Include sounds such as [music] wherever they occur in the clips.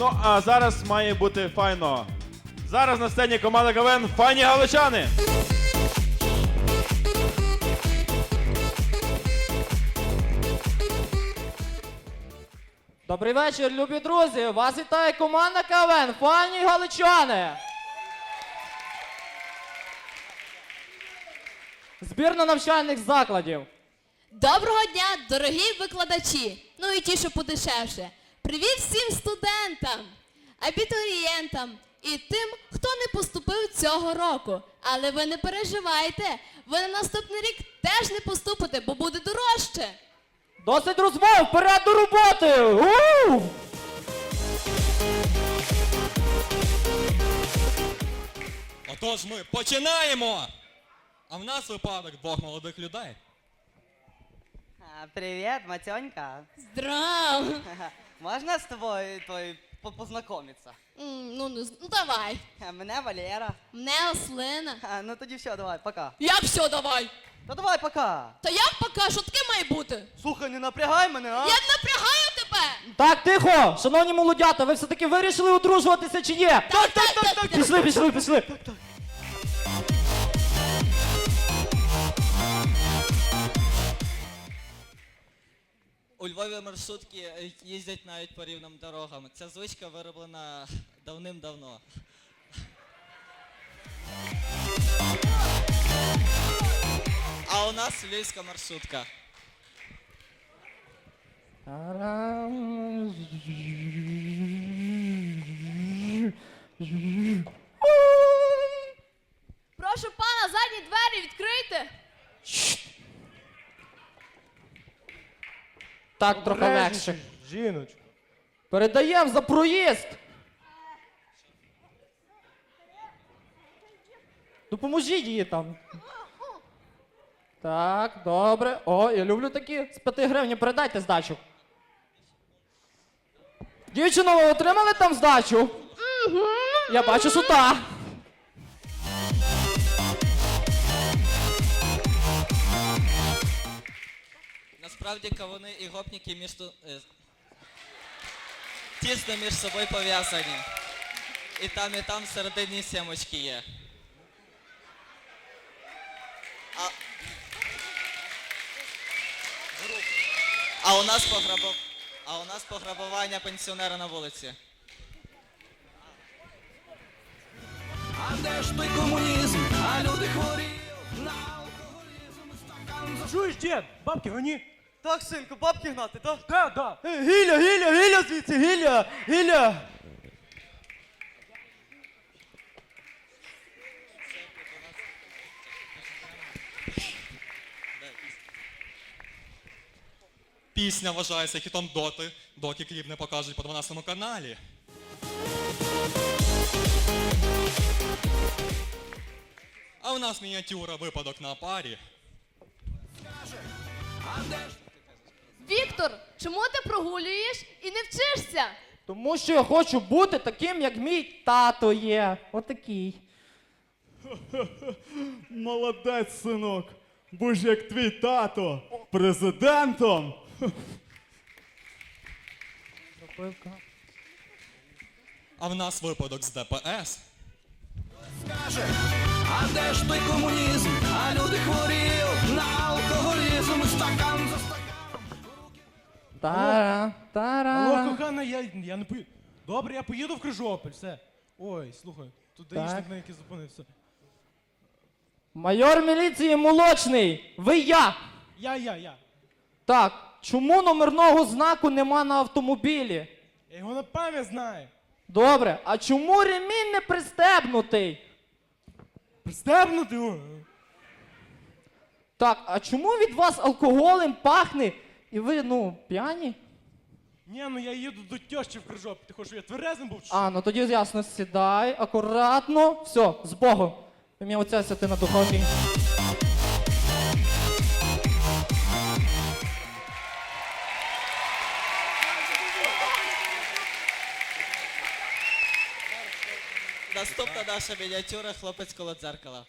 Ну а зараз має бути файно. Зараз на сцені команда КВН Файні Галичани. Добрий вечір, любі друзі! Вас вітає команда КВН Фані Галичани! Збірна навчальних закладів. Доброго дня, дорогі викладачі! Ну і ті, що подешевше. Привіт всім студентам, абітурієнтам і тим, хто не поступив цього року. Але ви не переживайте, ви на наступний рік теж не поступите, бо буде дорожче. Досить розмов! Вперед до роботи! У! Отож ми починаємо! А в нас випадок двох молодих людей. Привет, Матенька. Здрав! [laughs] Можна з тобою той, по- познайомитися? М, Ну, ну, з- ну давай. Мене Валера. Мене Ослина. А, ну тоді все, давай, пока. Як все давай? Та давай, пока. Та як поки, що таке має бути? Слухай, не напрягай мене, а? Я напрягаю тебе! Так, тихо! Шановні молодята, ви все-таки вирішили одружуватися чи ні? Так, так, так, так. Пішли, пішли, пішли! У Львові маршрутки е, їздять навіть по рівним дорогам. Ця звичка вироблена давним-давно. А у нас львівська маршрутка. Так, трохи легше. Жіночко. Передаємо за проїзд! Допоможіть їй там. Так, добре. О, я люблю такі з 5 гривень. Передайте здачу. Дівчино, ви отримали там здачу? Угу. Я бачу, що та. Насправді кавуни і гопніки між ту- е, тісно між собою пов'язані. І там, і там всередині сімочки є. А, а у нас пограбов... А у нас пограбування пенсіонера на вулиці. Чуєш, дід? Бабки гоні. Так, синку, бабки гнати, так? Да, да. Е, Гіля, гіля, гіля звідси, гіля, гіля. Пісня вважається хітом доти, доки кліп не покажуть по 12 каналі. А у нас мініатюра випадок на парі. Віктор, чому ти прогулюєш і не вчишся? Тому що я хочу бути таким, як мій тато є. Отакий. [laughs] Молодець, синок. Будь як твій тато. Президентом. А в нас випадок з ДПС. А де ж той комунізм? А люди хворіють на алкоголізм, стакан за. Тара, тара. Алло, кохана, я, я не поїду. Добре, я поїду в Крижопіль, все. Ой, слухай, тут Так. даїшник на який зупинився. Майор міліції молочний. Ви я. Я, я, я. Так, чому номерного знаку нема на автомобілі? Я його на пам'ять знаю. Добре, а чому ремінь не пристебнутий? Пристебнути? О. Так, а чому від вас алкоголем пахне? І ви, ну, п'яні? Ні, ну я їду до тьощі в Крижопіль. Ти хочеш, щоб я тверезим був? чи що? А, ну тоді ясно, сідай, акуратно. Все, з Богом. Ім'я Отця Святина Духовний. Наступна наша мініатюра хлопець коло дзеркала.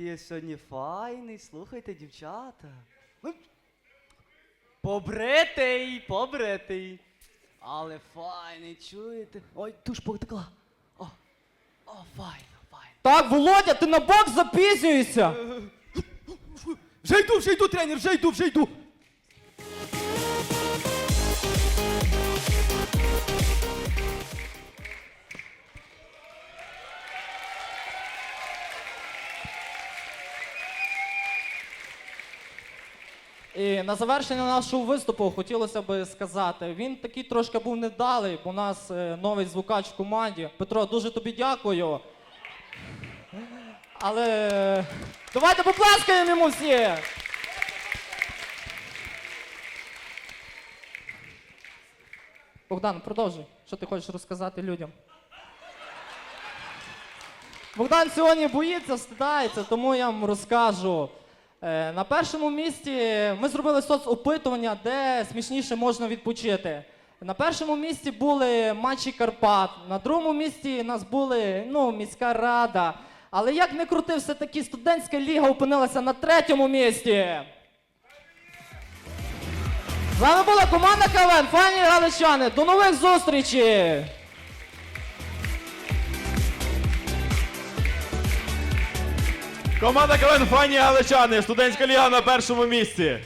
Який я сьогодні файний, слухайте, дівчата. Ну, Побритий, побритий. Але файний, чуєте? Ой, туш потекла. О, о, файно, файно. Так, Володя, ти на бок запізнюєшся. Вже йду, вже йду, тренер, вже йду, вже йду. І на завершення нашого виступу хотілося б сказати, він такий трошки був невдалий, бо у нас е, новий звукач в команді. Петро, дуже тобі дякую. Але давайте поплескаємо йому всі. Богдан, продовжуй. Що ти хочеш розказати людям? Богдан сьогодні боїться, стидається, тому я вам розкажу. Е, На першому місці ми зробили соцопитування, де смішніше можна відпочити. На першому місці були матчі Карпат, на другому місці нас були ну, міська рада. Але як не крути, все-таки студентська ліга опинилася на третьому місці. З вами була команда КВН, фані галичани. До нових зустрічей! Команда КВН Файні Галичани, студентська ліга на першому місці.